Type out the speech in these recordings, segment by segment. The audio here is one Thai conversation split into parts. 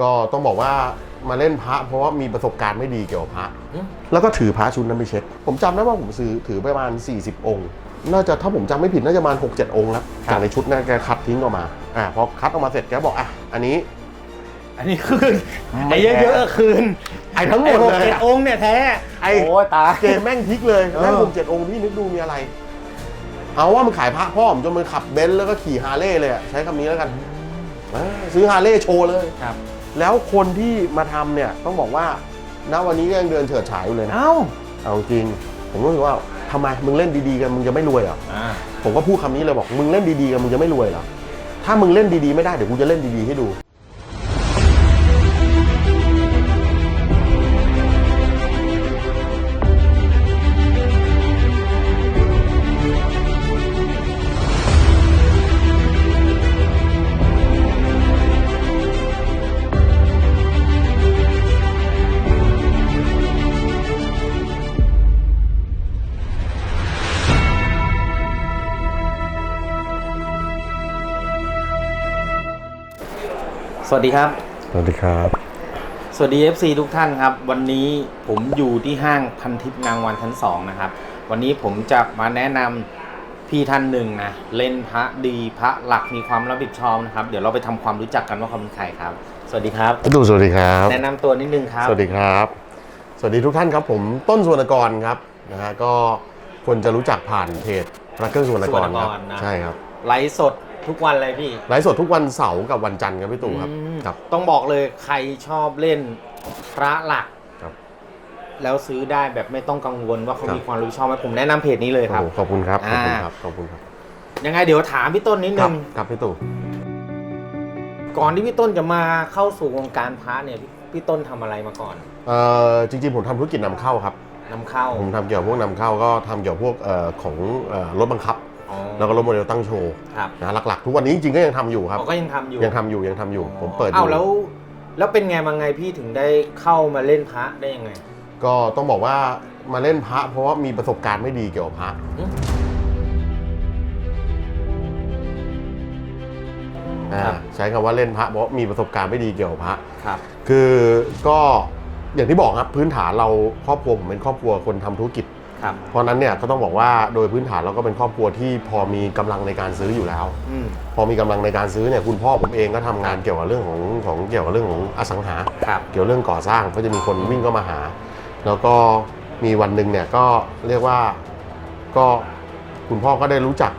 ก็ต้องบอกว่ามาเล่นพระเพราะว่ามีประสบการณ์ไม่ดีเกี่ยวกับพระอืมแล้วก็ถือพระชุดนั้นไปเช็คผมจำได้ว่าผมซื้อถือไปประมาณ 40 องค์ น่าจะถ้าผมจำไม่ผิดน่าจะประมาณ 6 7 องค์แล้วจากในชุดนั้นแกคัดทิ้งออกมา อ่าพอคัดออกมาเสร็จแกบอกอะอันนี้ อันนี้คืนไม่ไอ้เยอะๆก็คืนไอ้ทั้งหมไอ้ดหกเลยเจ็ดอะองค์เนี่ยแท้ไอ้ โอ้ยตายเกมแม่งพลิกเลยเออแม่งผมเจ็ดองค์พี่นึกดูมีอะไร เอาว่ามันขายพระพ่อผมจนมันขับเบนซ์แล้วก็ขี่ฮาร์เลย์เลยอะใช้คำนี้แล้วกันอ่าซื้อฮาร์เลย์โชว์เลย ครับ แล้วคนที่มาทำเนี่ยต้องบอกว่าณวันนี้ก็ยังเดินเฉิดฉายอยู่เลยนะ เอ้าเอาจริง ผมรู้สึกว่าทำไมมึงเล่นดีๆกันมึงจะไม่รวยเหรอ อ่าผมก็พูดคำนี้เลยบอกมึงเล่นดีๆกันมึงจะไม่รวยเหรอ ถ้ามึงเล่นดีๆไม่ได้เดี๋ยวกูจะเล่นดีๆให้ดู สวัสดีครับ สวัสดีครับ สวัสดี FC ทุกท่านครับ วันนี้ผมอยู่ที่ห้างพันทิพย์นางวันชั้นสองนะครับ วันนี้ผมจะมาแนะนำพี่ท่านหนึ่งนะเล่นพระดีพระหลักมีความรับผิดชอบนะครับ เดี๋ยวเราไปทำความรู้จักกันว่าเขาเป็นใครครับ สวัสดีครับ ดูสวัสดีครับ แนะนำตัวนิดนึงครับ สวัสดีครับ สวัสดีทุกท่านครับผมต้นสุวรรณกรครับนะฮะก็คนจะรู้จักผ่านเพจรักเกอร์สุวรรณกรครับสุวรรณกรนะ ใช่ครับ ไลฟ์สด ทุกวันเลยพี่ ไลฟ์สดทุกวันเสาร์กับวันจันทร์ครับพี่ตู่ครับ อืมครับ ต้องบอกเลยใครชอบเล่นพระหลักครับแล้วซื้อได้แบบไม่ต้องกังวลว่าเขาครับ มีความรู้ชอบไหมผมแนะนำเพจนี้เลยครับ โอ้โหขอบคุณครับขอบคุณอ่าครับขอบคุณครับยังไงเดี๋ยวถามพี่ต้นนิดคนึรับง ครับพี่ตู่ ก่อนที่พี่ต้นจะมาเข้าสู่วงการพระเนี่ยพี่พี่ต้นทำอะไรมาก่อนเอ่อจริงๆผมทำธุรกิจนำเข้าครับ นำเข้า ผมทำเกี่ยวกับพวกนำเข้าก็ทำเกี่ยวกับพวกเอ่อของเอ่อรถบังคับ อ๋อแล้วก็รถโมเดลตั้งโชว์ครับ นะหลักๆ ทุกวันนี้จริงๆก็ยังทำอยู่ครับ เขาก็ยังทำอยู่ยังทำอยู่ยังทำอยู่ ผมเปิดออ้าวยู่แล้ว แล้วเป็นไงมาไงพี่ถึงได้เข้ามาเล่นพระได้ยังไง ก็ต้องบอกว่ามาเล่นพระเพราะว่ามีประสบการณ์ไม่ดีเกี่ยวกับพระอืมอ่าครับ ใช้คำว่าเล่นพระเพราะมีประสบการณ์ไม่ดีเกี่ยวกับพระ ครับ คือก็อย่างที่บอกครับพื้นฐานเราครอบครัวผมเป็นครอบครัวคนทำธุรกิจ ครับ เพราะฉะนั้นเนี่ยก็ต้องบอกว่าโดยพื้นฐานเราก็เป็นครอบครัวที่พอมีกำลังในการซื้ออยู่แล้ว อืมพอมีกำลังในการซื้อเนี่ยคุณพ่อผมเองก็ทำงานเกี่ยวกับเรื่องของของเกี่ยวกับเรื่องของอสังหา ครับ เกี่ยวเรื่องก่อสร้างก็จะมีคนวิ่งเข้ามาหา แล้วก็มีวันหนึ่งเนี่ยก็เรียกว่าก็คุณพ่อก็ได้รู้จัก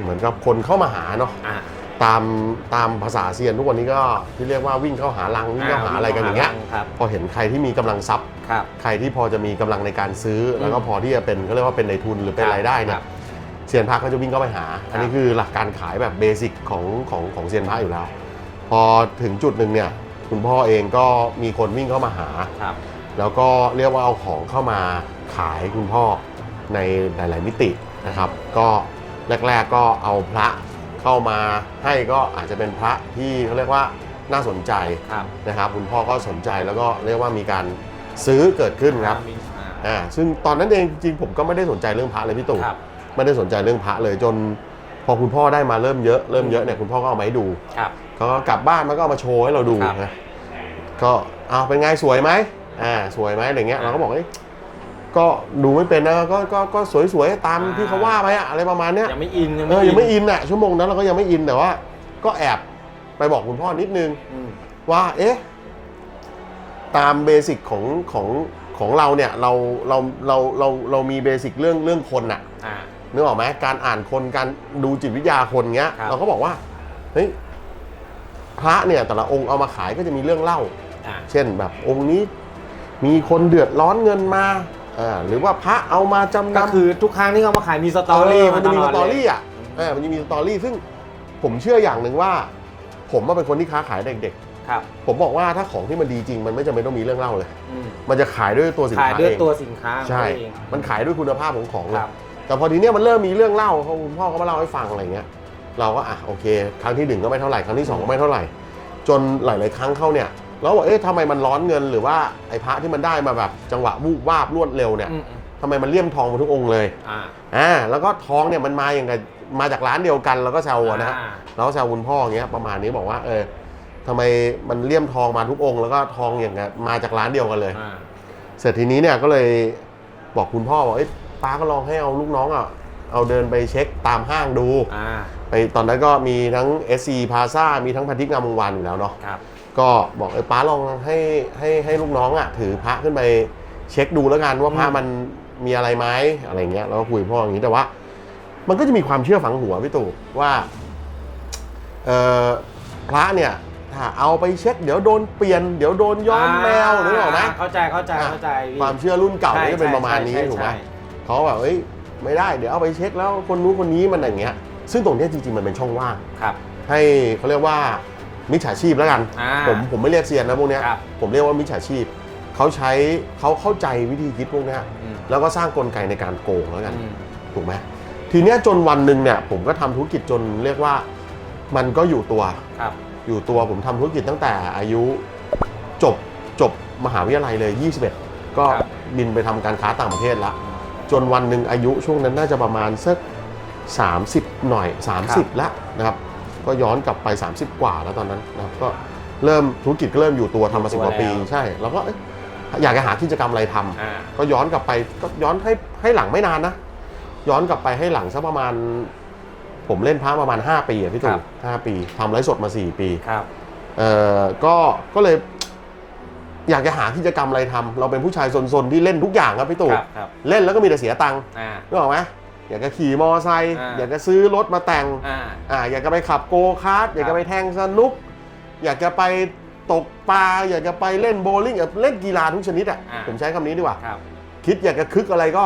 เหมือนกับคนเข้ามาหาเนาะอ่า ตามตามภาษาเซียนทุกวันนี้ก็ที่เรียกว่าวิ่งเข้าหาลังวิ่งเข้าหาอะไรกันอย่างเงี้ยครับพอเห็นใครที่มีกำลังทรัพย์ ครับ ใครที่พอจะมีกำลังในการซื้อแล้วก็พอที่จะเป็นเขาเรียกว่าเป็นในทุนหรือเป็นครับรายได้เนี่ครัยบเซียนพระก็จะวิ่งเข้าไปหา อันนี้ครับคือหลักการขายแบบเบสิกของของของเซียนพระอยู่แล้ว พอถึงจุดหนึ่งเนี่ยคุณพ่อเองก็มีคนวิ่งเข้ามาหา ครับ แล้วก็เรียกว่าเอาของเข้ามาขายคุณพ่อในหลาย ๆ มิตินะครับ ก็แรก ๆ ก็เอาพระ เข้ามาให้ก็อาจจะเป็นพระที่เขาเรียกว่าน่าสนใจครับนะครับ คุณพ่อก็สนใจแล้วก็เรียกว่ามีการซื้อเกิดขึ้นครับอ่าอ่าซึ่งตอนนั้นเองจริงๆผมก็ไม่ได้สนใจเรื่องพระเลยพี่ตู่ ครับ ไม่ได้สนใจเรื่องพระเลยจน พอคุณพ่อได้มาเริ่มเยอะเริ่มเยอะเนี่ยคุณพ่อก็เอามาให้ดูครับ เขาก็กลับบ้านมันก็เอามาโชว์ให้เราดูครับ นะก็เอาเป็นไงสวยไหมอ่าสวยไหมอะไรเงี้ยเราก็บอกเอ้ย ก็ดูไม่เป็นนะก็ก็ก็สวยๆตามที่เขาว่าไปอะอะไรประมาณเนี้ยยังไม่อินเออยังไม่อินอะชั่วโมงนั้นเราก็ยังไม่อินแต่ว่า ก็แอบไปบอกคุณพ่อนิดนึง อืมว่าเอ๊ะตามเบสิกของของของเราเนี่ยเราเราเราเราเรามีเบสิกเรื่องเรื่องคนอะอ่า นึกออกไหมการอ่านคนการดูจิตวิทยาคนเงี้ย ครับ เราก็บอกว่าเฮ้ยพระเนี่ยแต่ละองค์เอามาขายก็จะมีเรื่องเล่า อ่า เช่นแบบองค์นี้มีคนเดือดร้อนเงินมา อ่าหรือว่าพระเอามาจำก็นำคือทุกครั้งที่เขามาขายมีสตอรี่เมันจะมีาสลตดอเลยรี่อะเออมันจะมีสตอรี่ซึ่งผมเชื่ออย่างหนึ่งว่า ผมว่าเป็นคนที่ค้าขายเด็กครับๆ ผมบอกว่าถ้าของที่มันดีจริง มันไม่จำเป็นต้องมีเรื่องเล่าเลย อืมมันจะขายด้วยตัวสินขายค้าด้วยเองตัวสินค้าของใช่เขาเองมันขายด้วยคุณภาพของของเลคย รับ แต่พอทีเนี้ยมันเริ่มมีเรื่องเล่าเขาคุณพ่อก็มาเล่าให้ฟังอะไรเงี้ยเราก็อะโอเค ครั้งที่หนึ่งก็ไม่เท่าไหร่ครั้งที่สองก็ไม่เท่าไหร่ จนหลาย ๆ ครั้งเข้าเนี่ย เราบอกเอ๊ะทำไมมันร้อนเงินหรือว่าไอ้พระที่มันได้มาแบบจังหวะวูบวาบรวดเร็วเนี่ยอืมอืมทำไมมันเลี่ยมทองมาทุกองค์เลยอ่าอ่าแล้วก็ทองเนี่ยมันมาอย่างกับมาจากร้านเดียวกันเราก็แซวอะนะฮะ อ่าเราก็แซวคุณพ่ออย่างเงี้ยประมาณนี้บอกว่าเออทำไมมันเลี่ยมทองมาทุกองค์แล้วก็ทองอย่างเงี้ยมาจากร้านเดียวกันเลย อ่าเสร็จทีนี้เนี่ยก็เลยบอกคุณพ่อบอกเอ้ยป้าก็ลองให้เอาลูกน้องอะเอาเดินไปเช็คตามห้างดู อ่าไปตอนนั้นก็มีทั้ง SC Plaza มีทั้งพันธิกงามวงวานอยู่แล้วเนาะครับ ก็บอกเอ้ยป้าลองให้ให้ให้ลูกน้องอะถือพระขึ้นไปเช็คดูแล้วกันว่าพระอืมมันมีอะไรไหมอะไรเงี้ยเราก็คุยกับพ่ออย่างนี้แต่ว่า มันก็จะมีความเชื่อฝังหัวพี่ตู่ว่าเอ่อพระเนี่ยถ้าเอาไปเช็ค เดี๋ยวโดนเปลี่ยนเดี๋ยวโดนย้อมแมวหรือเปล่าไหมเข้าใจเข้าใจเข้าใจพี่ ความเชื่อรุ่นเก่าใช่ก็จะเป็นประมาณนี้ใช่ถูกไหมใช่เขาแบบเอ้ยไม่ได้เดี๋ยวเอาไปเช็คแล้วคนนู้นคนนี้มันอย่างเงี้ย ซึ่งตรงเนี้ยจริงๆมันเป็นช่องว่างครับ ให้เขาเรียกว่า มิจฉาชีพแล้วกัน อ่าผมผมไม่เรียกเซียนนะพวกเนี้ยครับ ผมเรียกว่ามิจฉาชีพเขาใช้เขาเข้าใจวิธีคิดพวกเนี้ยอืมแล้วก็สร้างกลไกในการโกงแล้วกัน อืม ถูกไหมทีเนี้ยจนวันหนึ่งเนี่ยผมก็ทำธุรกิจจนเรียกว่า มันก็อยู่ตัวครับ อยู่ตัวผมทำธุรกิจตั้งแต่อายุจบจบมหาวิทยาลัยเลย 21 ก็ครับ บินไปทำการค้าต่างประเทศละจนวันหนึ่งอายุช่วงนั้นน่าจะประมาณสัก30 หน่อย 30แล้วนะครับ ก็ย้อนกลับไป 30 กว่าแล้วตอนนั้นนะครับก็เริ่มธุรกิจก็เริ่มอยู่ตัวทำมาสิบกว่าปีใช่ แล้วก็เอ๊ะอยากจะหากิจกรรมอะไรทำ อ่า ก็ย้อนกลับไปก็ย้อนให้ให้หลังไม่นานนะ ย้อนกลับไปให้หลังสักประมาณ ผมเล่นพระประมาณ 5 ปีอะพี่ครัตู่บห้าปีทำไลฟ์สดมา 4 ปีครับ เอ่อก็ก็เลย อยากจะหากิจกรรมอะไรทำเราเป็นผู้ชายซนๆที่เล่นทุกอย่างครับพี่ตู่ครับครับเล่นแล้วก็มีแต่เสียตังค์อ่านึกออกไหม อยากจะขี่มอไซค์อ่าอยากจะซื้อรถมาแต่งอ่าอ่าอยากจะไปขับโกคาร์ทอยากครัจะบไปแทงสนุก อยากจะไปตกปลาอยากจะไปเล่นโบว์ลิ่งอยากเล่นกีฬาทุกชนิดอะอ่าผมใช้คำนี้ดีกว่าครับคิดอยากจะคึกอะไรก็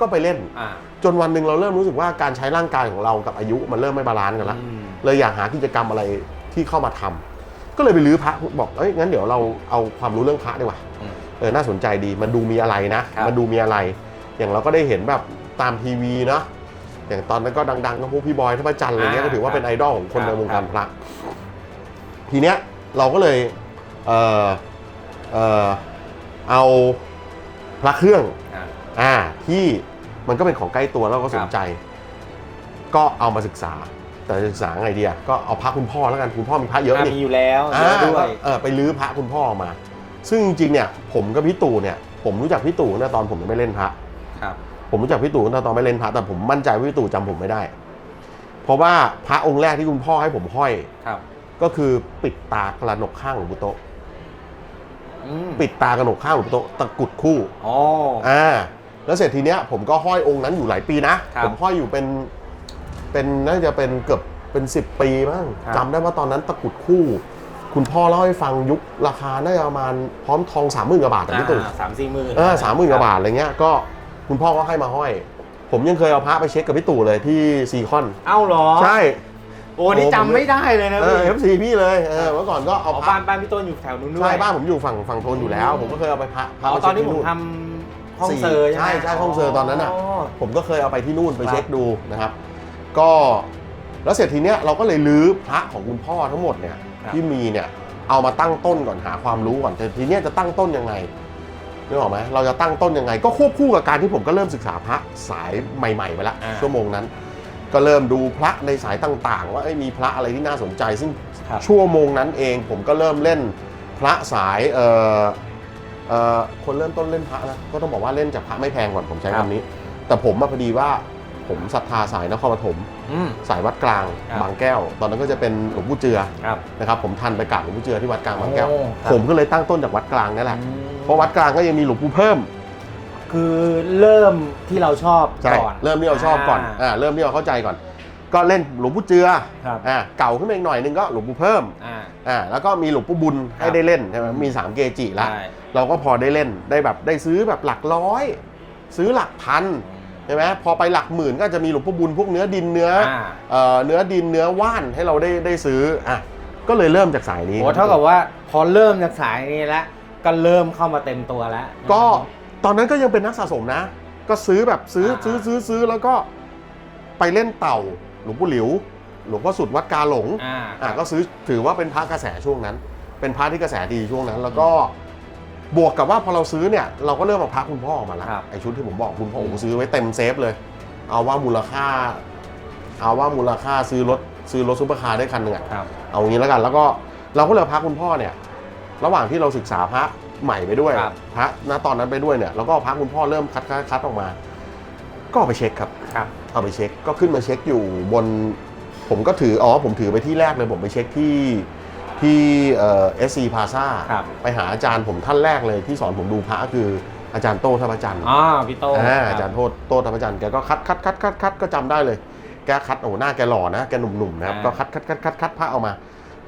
ก็ไปเล่นอ่าจนวันหนึ่งเราเริ่มรู้สึกว่าการใช้ร่างกายของเรากับอายุมันเริ่มไม่บาลานซ์กันละอืมเลยอยากหากิจกรรมอะไรที่เข้ามาทำก็เลยไปรื้อพระบอกเอ้ยงั้นเดี๋ยวเราเอาความรู้เรื่องพระดีกว่าอืมเออน่าสนใจดีมันดูมีอะไรนะครับมันดูมีอะไร อย่างเราก็ได้เห็นแบบ ตามทีวีเนาะอย่างตอนนั้นก็ดังๆก็พวกพี่บอยท่าพระจันทร์อะไรเงี้ยอ่าก็ถือว่าเป็นครับไอดอลของคนคในรับวงการพระทีเนี้ยเราก็เลยเออเออเอาพระเครื่องอ่าอ่าที่มันก็เป็นของใกล้ตัวแล้วเราก็สนใจ ก็เอามาศึกษาแต่ศึกษาไงดีอะก็เอาพระคุณพ่อแล้วกันคุณพ่อมีพระเยอะอ่านี่มีอยู่แล้วเยอ่าอะด้วยเออไปลื้อพระคุณพ่อมา ซึ่งจริงๆเนี่ย ผมกับพี่ตู่เนี่ย ผมรู้จักพี่ตู่ตั้งแต่ตอนผมยังไม่เล่นพระครับ ผมรู้จักพี่ตู่ตั้งแต่ตอนไม่เล่นพระแต่ผมมั่นใจว่าพี่ตู่จำผมไม่ได้ เพราะว่าพระองค์แรกที่คุณพ่อให้ผมห้อย ครับก็คือปิดตากระหนกข้างหลวงปู่โตะอืมปิดตากระหนกข้างหลวงปู่โตะตะกรุดคู่อ๋อ อ่าแล้วเสร็จทีเนี้ยผมก็ห้อยองค์นั้นอยู่หลายปีนะครับผมห้อยอยู่เป็นเป็นน่าจะเป็นเกือบเป็นสิบปีมั้งครับ จำได้ว่าตอนนั้นตะกรุดคู่ คุณพ่อเล่าให้ฟังยุคราคาน่าจะประมาณพร้อมทองสามหมื่นกว่าบาทแต่พี่ตู่อ่าสามสี่หมื่น เออสามหมื่นกว่าบาทอะไรเงี้ยก็ คุณพ่อก็ให้มาห้อย ผมยังเคยเอาพระไปเช็คกับพี่ตู่เลยที่ซีคอน เอ้าเหรอใช่ โอ้นี่จำไม่ได้เลยนะเอพี่อเอฟซีพี่เลยเออเมื่อก่อนก็เอาอ๋อพระบ้านบ้านพี่ต้นอยู่แถวนู้นด้วยใช่บ้านผมอยู่ฝั่งฝั่งทนอยู่แล้ว ผมก็เคยเอาไปพระพอ๋ระอไปตอเช็นคนี้ที่ผมนู่นทำห้องเซอร์ใช่ไหมใช่ใช่ห้องเซอร์ตอนนั้นน่ะ ผมก็เคยเอาไปที่นู่นไปครับเช็คดูนะครับ ก็แล้วเสร็จทีเนี้ยเราก็เลยลื้อพระของคุณพ่อทั้งหมดเนี่ยครับที่มีเนี่ยเอามาตั้งต้นก่อนหาความรู้ก่อนแต่ทีเนี้ยจะตั้งต้นยังไง นึกออกไหมเราจะตั้งต้นยังไง ก็ควบคู่กับการที่ผมก็เริ่มศึกษาพระสายใหม่ๆไปละ อ่าชั่วโมงนั้น ก็เริ่มดูพระในสายต่างๆ ว่าเอ้ยมีพระอะไรที่น่าสนใจ ซึ่งครับ ชั่วโมงนั้นเองผมก็เริ่มเล่นพระสายเอ่อเอ่อคนเริ่มต้นเล่นพระนะก็ต้องบอกว่าเล่นจากพระไม่แพงก่อนผมใช้ครับคำนี้ แต่ผมมาพอดีว่า ผมศรัทธาสายนครปฐมอืม สายวัดกลางครับบางแก้ว ตอนนั้นก็จะเป็นหลวงปู่เจือครับนะครับผมทันไปกราบหลวงปู่เจือที่วัดกลางบางแก้ว โอ้ครับ ผมก็เลยตั้งต้นจากวัดกลางนี่แหละอืมเพราะวัดกลางก็ยังมีหลวงปู่เพิ่มคือเริ่มที่เราชอบใช่ก่อนเริ่มที่เราชอบก่อนอ่าเริ่มที่เราเข้าใจก่อน ก็เล่นหลวงปู่เจือครับอ่าเก่าขึ้นมาอีกหน่อยนึงก็หลวงปู่เพิ่มอ่า อ่าแล้วก็มีหลวงปู่บุญให้ครับได้เล่นใช่ไหมมีสามเกจิละใช่เราก็พอได้เล่นได้แบบได้ซื้อแบบหลักร้อย ซื้อหลักพันใช่ไหมพอไปหลักหมื่นก็จะมีหลวงพ่อบุญพวกเนื้อดินเนื้ออ่าเอ่อเนื้อดินเนื้อว่านให้เราได้ได้ซื้ออะก็เลยเริ่มจากสายนี้โอ้เท่ากับว่าพอเริ่มจากสายนี้แล้วก็เริ่มเข้ามาเต็มตัวแล้ว ก็ตอนนั้นก็ยังเป็นนักสะสมนะ ก็ซื้อแบบซื้ออ่าซื้อซื้อซื้อแล้วก็ไปเล่นเต่าหลวงปู่หลิว หลวงพ่อสุดวัดกาหลงอ่าอะก็ซื้อถือว่าเป็นพระกระแสช่วงนั้น เป็นพระที่กระแสดีช่วงนั้น แล้วก็ บวกกับว่าพอเราซื้อเนี่ยเราก็เริ่มเอาพระคุณพ่อออกมาละครับไอชุดที่ผมบอกคุณพ่ออืมผมซื้อไว้เต็มเซฟเลย เอาว่ามูลค่า เอาว่ามูลค่าซื้อรถซื้อรถซุปเปอร์คาร์ได้คันหนึ่งอะครับ เอางี้แล้วกัน แล้วก็เราก็เลยเอาพระคุณพ่อเนี่ยระหว่างที่เราศึกษาพระใหม่ไปด้วยครับ พระณตอนนั้นไปด้วยเนี่ยแล้วก็เอาพระคุณพ่อเริ่มคัดคัดคัดออกมา ก็เอาไปเช็คครับ ครับ เอาไปเช็คก็ขึ้นมาเช็คอยู่บน ผมก็ถืออ๋อผมถือไปที่แรกเลยผมไปเช็คที่ ที่เอ่อสซีพาซาครับไปหาอาจารย์ผมท่านแรกเลยที่สอนผมดูพระคืออาจารย์โต้ทัพจันทร์อ๋อพี่โต้อ่าคบอาจารย์โทษโต้ทัพจันทร์แกก็คัดคัดคัดคัดคัดก็จำได้เลย แกคัดโอ้โหหน้าแกหล่อนะแกหนุ่มๆนะครับอ่าก็คัดคัดคัดคัดคัดพระเอามา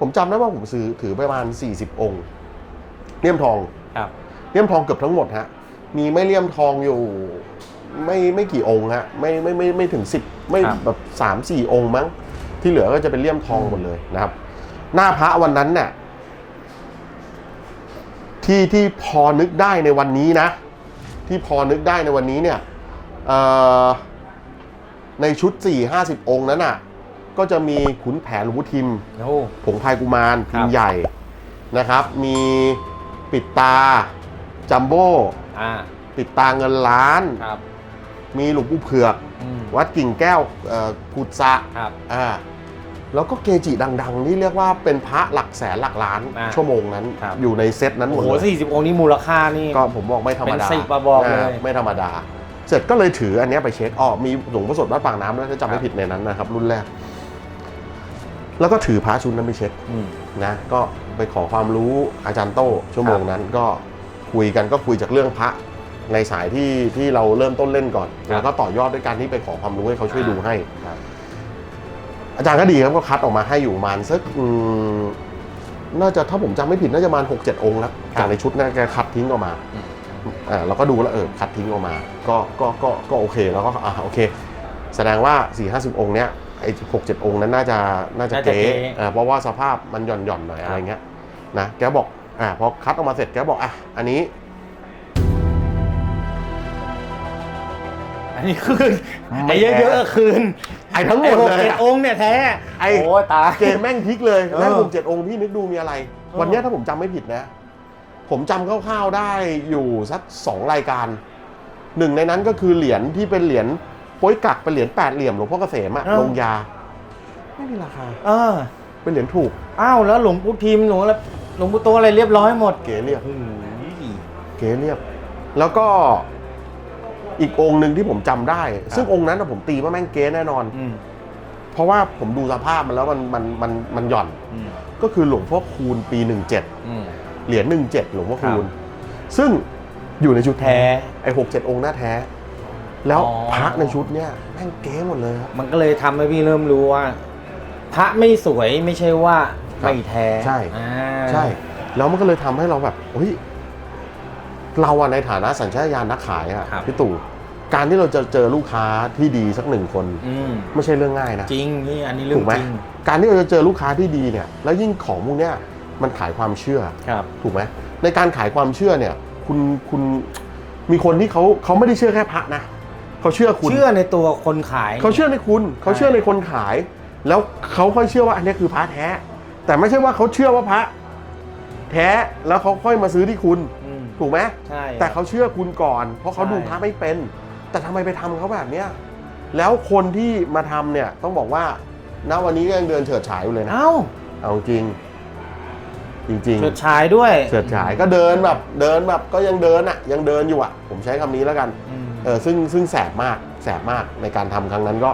ผมจำได้ว่าผมซื้อถือไปประมาณ 40 องค์เลี่ยมทองครับเลี่ยมทองเกือบทั้งหมดฮะมีไม่เลี่ยมทองอยู่ไม่ไม่กี่องค์ฮะไม่ไม่ไม่ไม่ถึงสิบไม่ครับแบบสามสี่องค์มั้ง ที่เหลือก็จะเป็นเลี่ยมทองหมดเลยนะครับ หน้าพระวันนั้นเนี่ยที่ที่พอนึกได้ในวันนี้นะ ที่พอนึกได้ในวันนี้เนี่ยเอ่อในชุด 4 50 องค์นั้นน่ะ ก็จะมีขุนแผนหลวงพุทิมโอ้ผงพายกุมารครัพิบมพ์ใหญ่นะครับ มีปิดตา จัมโบ้อ่าปิดตาเงินล้านครับมีหลวงปู่เผือกอืมวัดกิ่งแก้วเอ่อกุดสะครับอ่า แล้วก็เกจิดังๆที่เรียกว่าเป็นพระหลักแสนหลักล้านอ่าชั่วโมงนั้น ครับ อยู่ในเซตนั้นหมโอ้ดโหเลยสี่สิบองค์นี้มูลค่านี่ ก็ผมบอกไม่ธรรมดาเป็นสิบอะบอกเลยาไม่ธรรมดา เสร็จก็เลยถืออันเนี้ยไปเช็คอ๋อมีหลวงพ่อสดวัดปากน้ำด้วยถ้าจำไม่ผิดในนั้นนะครับ รุ่นแรก แล้วก็ถือพระชุดนั้นไปเช็ค อืม นะก็ไปขอความรู้อาจารย์โต้ชั่วโมงนั้นก็คุยกันก็คุยจากเรื่องพระในสายที่ที่เราเริ่มต้นเล่นก่อน ครับแล้วก็ต่อยอดด้วยการที่ไปขอความรู้ให้เขาช่วยดูให้ ครับ อาจารย์ก็ดีครับก็คัดออกมาให้อยู่ประมาณสักอืมน่าจะถ้าผมจำไม่ผิดน่าจะประมาณหกเจ็ดองค์แล้วจากในชุดนั้นแกคัดทิ้งออกมาอืมอ่าเราก็ดูแล้วเออคัดทิ้งออกมา ก็ก็ก็ก็โอเคแล้วก็อ่าโอเค แสดงว่า4ี่ห้าสิบองค์เนี้ยไอ้หกเจ็ดองค์นั้นน่าจะน่าจะน่าจะเก๋เก๋อ่าเพราะว่าสภาพมันหย่อนหย่อนๆหน่อยครับอะไรเงี้ยนะแกบอกอ่าพอคัดออกมาเสร็จแกบอกอะอันนี้ นนี้คืนไม่ไอ้เยอะๆคืนไอ้ทั้งหมดไอ้เลยเจ็ดอะองค์เนี่ยแท้ไอ้ โอ้ยตาย เกมแม่งพลิกเลยเออ แม่งหกเจ็ดองค์พี่นึกดูมีอะไรออวันเนี้ยถ้าผมจำไม่ผิดนะ ผมจำคร่าวๆได้อยู่สักสองรายการ หนึ่งในนั้นก็คือเหรียญที่เป็นเหรียญโป้ยกักเป็นเหรียญแปดเหลี่ยมหลวงพ่อเกษมอะลงยา ไม่มีราคา เออเป็นเหรียญถูก อ้าวแล้วหลวงปู่ทิมหลวงอะไรหลวงปู่โตอะไรเรียบร้อยหมดเก๋เรียบโอ้โหเก๋เรียบ แล้วก็ อีกองค์หนึ่งที่ผมจำได้ ซึ่งองค์นั้นน่ะผมตีว่าแม่งเก๋แน่นอนอืมเพราะว่าผมดูสภาพมันแล้วมันมันมันมันหย่อนอืมก็คือหลวงพ่อคูณปี17อืมเหรียญ17หลวงพ่อคูณครับซึ่งอยู่ในชุดแท้แท้ไอ้หกเจ็ดองค์หน้าแท้ แล้วอ๋อพระในชุดเนี้ยแม่งเก๋หมดเลยครับ มันก็เลยทำให้พี่เริ่มรู้ว่า พระไม่สวยไม่ใช่ว่าครับไม่แท้ ใช่อ่าใช่ แล้วมันก็เลยทำให้เราแบบเฮ้ย เราอะในฐานะสัญชาตญาณนักขายอะครับ พี่ตู่การที่เราจะเจอลูกค้าที่ดีสักหนึ่งคน อืมไม่ใช่เรื่องง่ายนะจริงนี่อันนี้เรื่อถูงกไหมจริงการที่เราจะเจอลูกค้าที่ดีเนี่ย แล้วยิ่งของพวกเนี้ยมันขายความเชื่อ ครับ ถูกไหมในการขายความเชื่อเนี่ยคุณคุณมีคนที่เขาเขาไม่ได้เชื่อแค่พระนะเขาเชื่อคุณ เชื่อในตัวคนขาย เขาเชื่อในคุณเขาเชื่อในคนขาย แล้วเขาค่อยเชื่อว่าอันนี้คือพระแท้ แต่ไม่ใช่ว่าเขาเชื่อว่าพระ แท้แล้วเขาค่อยมาซื้อที่คุณอืม ถูกไหมใช่แต่เขาเชื่อคุณก่อน เพราะเขาใช่ดูพระไม่เป็น แต่ทำไมไปทำเขาแบบเนี้ยแล้วคนที่มาทำเนี่ยต้องบอกว่าณวันนี้ก็ยังเดินเฉิดฉายอยู่เลยนะ เอ้าเอาจริง จริงเฉิดฉายด้วยๆเฉิดฉายก็เดินแบบ เดินแบบก็ยังเดินอะ ยังเดินอยู่อะ ผมใช้คำนี้แล้วกัน อืมเออซึ่งซึ่งแสบมากแสบมากในการทำครั้งนั้นก็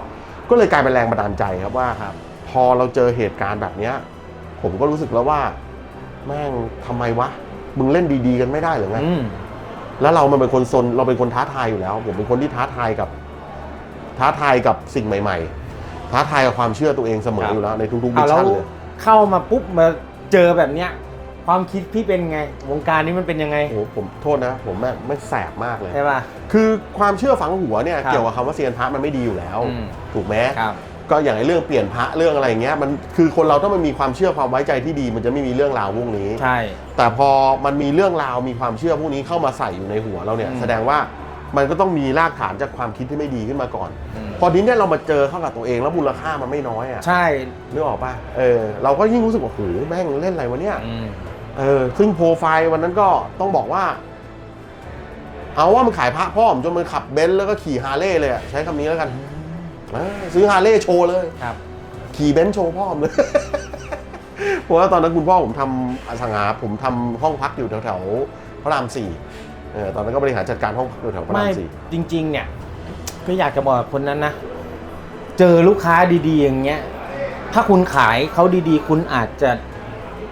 ก็เลยกลายเป็นแรงบันดาลใจครับว่าครับ พอเราเจอเหตุการณ์แบบเนี้ย ผมก็รู้สึกแล้วว่า แม่งทำไมวะ มึงเล่นดีๆกันไม่ได้หรือไงอืม แล้วเรามันเป็นคนซนเราเป็นคนท้าทายอยู่แล้ว ผมเป็นคนที่ท้าทายกับ ท้าทายกับสิ่งใหม่ ๆ ท้าทายกับความเชื่อตัวเองเสมออยู่แล้วในทุกๆมิเอาชแล้วชั่นเลยเข้ามาปุ๊บมาเจอแบบเนี้ย ความคิดพี่เป็นไง วงการนี้มันเป็นยังไงโอ้โหผมโทษนะ ผมแม่งไม่แสบมากเลย ใช่ป่ะ คือความเชื่อฝังหัวเนี่ยครับเกี่ยวกับคำว่าเซียนพระมันไม่ดีอยู่แล้ว อืม ถูกไหมครับ ก็อย่างไอ้เรื่องเปลี่ยนพระเรื่องอะไรอย่างเงี้ยมันคือคนเราถ้ามันมีความเชื่อความไว้ใจที่ดี มันจะไม่มีเรื่องราวพวกนี้ ใช่ แต่พอมันมีเรื่องราวมีความเชื่อพวกนี้เข้ามาใส่อยู่ในหัวเราเนี่ย อืมแสดงว่ามันก็ต้องมีรากฐานจากความคิดที่ไม่ดีขึ้นมาก่อน อืม พอทีเนี้ยเรามาเจอเข้ากับตัวเองแล้วมูลค่ามันไม่น้อยอะใช่นึกออกป่ะเออเราก็ยิ่งรู้สึกว่าโหแม่งเล่นอะไรวะเนี่ย อืม เออซึ่งโปรไฟล์วันนั้นก็ต้องบอกว่า เอาว่ามันขายพระพ่อมจนมันขับเบนซ์แล้วก็ขี่ฮาร์เลย์เลยอะใช้คำนี้แล้วกันเออซื้อฮาร์เลย์โชว์เลย ครับ ขี่เบนซ์โชว์พ่อมเลย เพราะว่าตอนนั้นคุณพ่อผมทำอสังหาผมทำห้องพักอยู่แถวๆพระรามสี่เออตอนนั้นก็บริหารจัดการห้องพักอยู่แถวพระราไม่มสี่จริง ๆ เนี่ย ก็อยากจะบอกคนนั้นนะ เจอลูกค้าดีๆ อย่างเงี้ย ถ้าคุณขายเขาดีๆ คุณอาจจะ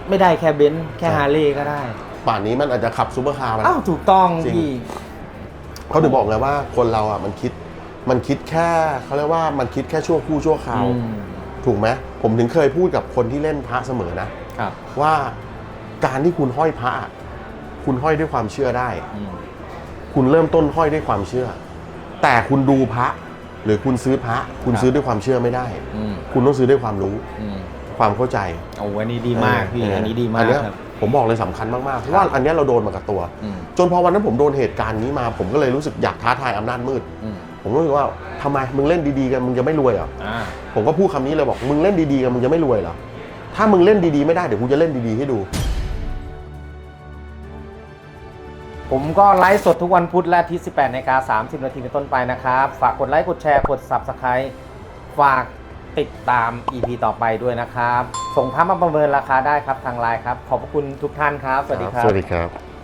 ไม่ได้แค่เบนซ์แค่ฮาร์เลย์ก็ได้ ป่านนี้มันอาจจะขับซูเปอร์คาร์มาแล้อ้าววถูกต้องจริง พี่ เขาถึงบอกไงว่าคนเราอะมันคิด มันคิดแค่เขาเรียกว่ามันคิดแค่ชั่วครู่ชั่วคราว อืมถูกไหมผมถึงเคยพูดกับคนที่เล่นพระเสมอนะ ครับว่าการที่คุณห้อยพระคุณห้อยด้วยความเชื่อได้ อืมคุณเริ่มต้นห้อยด้วยความเชื่อ แต่คุณดูพระ หรือคุณซื้อพระ คุณครับซื้อด้วยความเชื่อไม่ได้ อืมคุณต้องซื้อด้วยความรู้ อืมความเข้าใจ โอ้อันนี้ดีมากพี่เอันนี้ดีมากเนี้ยครับ ผมบอกเลยสำคัญมากๆเพราะว่าอันเนี้ยเราโดนมากับตัวอืมจนพอวันนั้นผมโดนเหตุการณ์นี้มา ผมก็เลยรู้สึกอยากท้าทายอำนาจมืดอืมผมก็รู้สึกว่าทำไมมึงเล่นดีๆกันมึงจะไม่รวยเหรออ่าผมก็พูดคำนี้เลยบอกมึงเล่นดีๆกันมึงจะไม่รวยเหรอถ้ามึงเล่นดีๆไม่ได้เดี๋ยวกูจะเล่นดีๆให้ดู ผมก็ไลฟ์สดทุกวันพุธและอาที่18นาฬิกา30นาทีเป็นต้นไปนะครับ ฝากกดไลค์กดแชร์กด Subscribe ฝาก ติดตาม EP ต่อไปด้วยนะครับ ส่งพามาประเมินราคาได้ครับทางไลน์ครับ ขอบพระคุณทุกท่านครับ สวัสดีครับ สวัสดีครับ